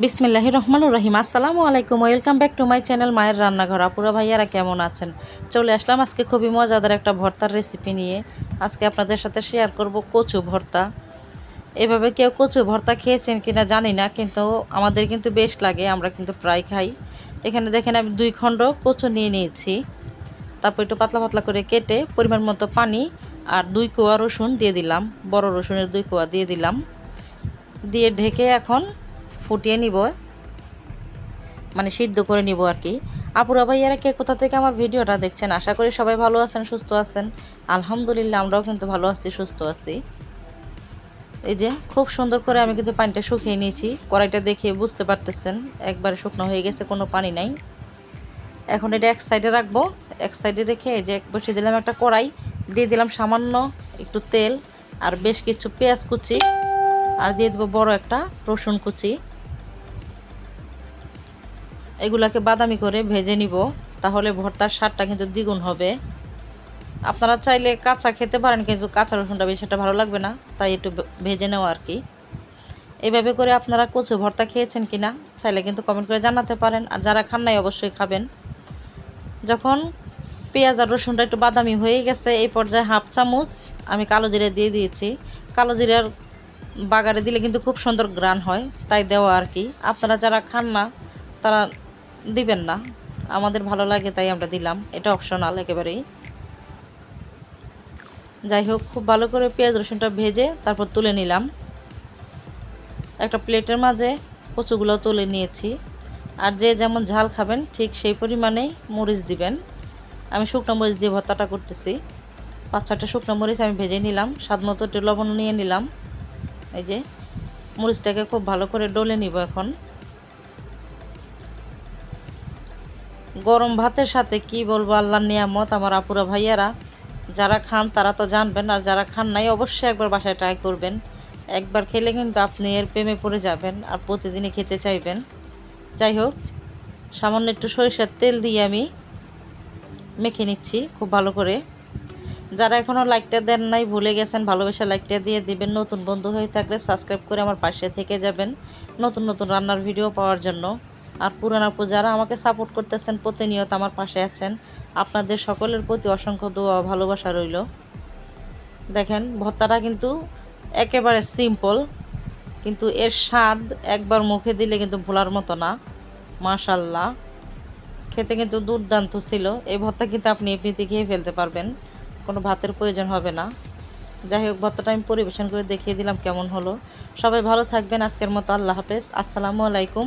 বিসমিল্লাহি রহমানুর রহিম। আসসালামু আলাইকুম, welcome back to my channel মায়ের রান্নাঘর। আপুরা ভাইয়ারা কেমন আছেন? চলে আসলাম আজকে খুবই মজাদার একটা ভর্তার রেসিপি নিয়ে। আজকে আপনাদের সাথে শেয়ার করব কচু ভর্তা। এভাবে কেউ কচু ভর্তা খেয়েছেন কিনা জানি না, কিন্তু আমাদের কিন্তু বেশ লাগে, আমরা কিন্তু প্রায় খাই। এখানে দেখেন আমি দুই খণ্ড কচু নিয়ে নিয়েছি। তারপর একটু পাতলা পাতলা করে কেটে পরিমাণ মতো পানি আর দুই কোয়া রসুন দিয়ে দিলাম। বড় রসুনের দুই কোয়া দিয়ে দিলাম। দিয়ে ঢেকে এখন ফুটিয়ে নিব। মানে সিদ্ধ করে নিব আর কি। আপুরা ভাইয়ারা কে কোথা থেকে আমার ভিডিওটা দেখছেন? আশা করি সবাই ভালো আছেন, সুস্থ আছেন। আলহামদুলিল্লাহ, আমরাও কিন্তু ভালো আছি, সুস্থ আছি। এই যে, খুব সুন্দর করে আমি কিন্তু পানিটা শুকিয়ে নিয়েছি। কড়াইটা দেখে বুঝতে পারতেছেন, একবারে শুকনো হয়ে গেছে, কোনো পানি নাই। এখন এটা এক সাইডে রাখব। এক সাইডে রেখে এই যে বসিয়ে দিলাম একটা কড়াই। দিয়ে দিলাম সামান্য একটু তেল আর বেশ কিছু পেঁয়াজ কুচি। আর দিয়ে দেবো বড় একটা রসুন কুচি। এগুলাকে বাদামি করে ভেজে নিব, তাহলে ভর্তার স্বাদটা কিন্তু দ্বিগুণ হবে। আপনারা চাইলে কাঁচা খেতে পারেন, কিন্তু কাঁচা রসুনটা বেশি একটা ভালো লাগবে না, তাই একটু ভেজে নেওয়া আর কি। এভাবে করে আপনারা কচু ভর্তা খেয়েছেন কি না চাইলে কিন্তু কমেন্ট করে জানাতে পারেন, আর যারা খান নাই অবশ্যই খাবেন। যখন পেঁয়াজ আর রসুনটা একটু বাদামি হয়ে গেছে, এই পর্যায়ে হাফ চামচ আমি কালো জিরে দিয়ে দিয়েছি। কালো জিরার বাগারে দিলে কিন্তু খুব সুন্দর গ্রান হয়, তাই দেওয়া আর কি। আপনারা যারা খান না, তারা দিবেন না। আমাদের ভালো লাগে, তাই আমরা দিলাম। এটা অপশনাল একেবারেই। যাই হোক, খুব ভালো করে পেঁয়াজ রসুনটা ভেজে তারপর তুলে নিলাম। একটা প্লেটের মাঝে কচুগুলো তুলে নিয়েছি। আর যে যেমন ঝাল খাবেন, ঠিক সেই পরিমাণেই মরিচ দিবেন। আমি শুকনো মরিচ দিয়ে ভর্তাটা করতেছি। পাঁচ ছটা শুকনো মরিচ আমি ভেজে নিলাম। স্বাদ মতো একটু লবণ নিয়ে নিলাম। এই যে, মরিচটাকে খুব ভালো করে ডলে নিব এখন। গরম ভাতের সাথে কি বলব আল্লাহর নিয়ামত, আমার আপুরা ভাইয়ারা। যারা খান তারা তো জানবেন, আর যারা খান নাই অবশ্যই একবার বাসায় ট্রাই করবেন। একবার খেলে কিন্তু আপনি এর প্রেমে পড়ে যাবেন, আর প্রতিদিনই খেতে চাইবেন। যাই হোক, সামান্য একটু সরিষার তেল দিয়ে আমি মেখে নিচ্ছি খুব ভালো করে। যারা এখনও লাইকটা দেন নাই, ভুলে গেছেন, ভালোবাসা লাইকটা দিয়ে দিবেন। নতুন বন্ধু হয়ে থাকলে সাবস্ক্রাইব করে আমার পাশে থেকে যাবেন নতুন নতুন রান্নার ভিডিও পাওয়ার জন্য। আর পুরান আপু যারা আমাকে সাপোর্ট করতেছেন, প্রতিনিয়ত আমার পাশে আছেন, আপনাদের সকলের প্রতি অসংখ্য দোয়া ভালোবাসা রইল। দেখেন ভর্তাটা কিন্তু একেবারে সিম্পল কিন্তু এর স্বাদ একবার মুখে দিলে কিন্তু ভোলার মতো না, মাশাল্লাহ। খেতে কিন্তু দুর্দান্ত ছিল। এই ভর্তা কিন্তু আপনি এমনিতে খেয়ে ফেলতে পারবেন, কোনো ভাতের প্রয়োজন হবে না। যাই হোক ভর্তাটা আমি পরিবেশন করে দেখিয়ে দিলাম কেমন হলো। সবাই ভালো থাকবেন, আজকের মতো আল্লাহ হাফেজ। আসসালামু আলাইকুম।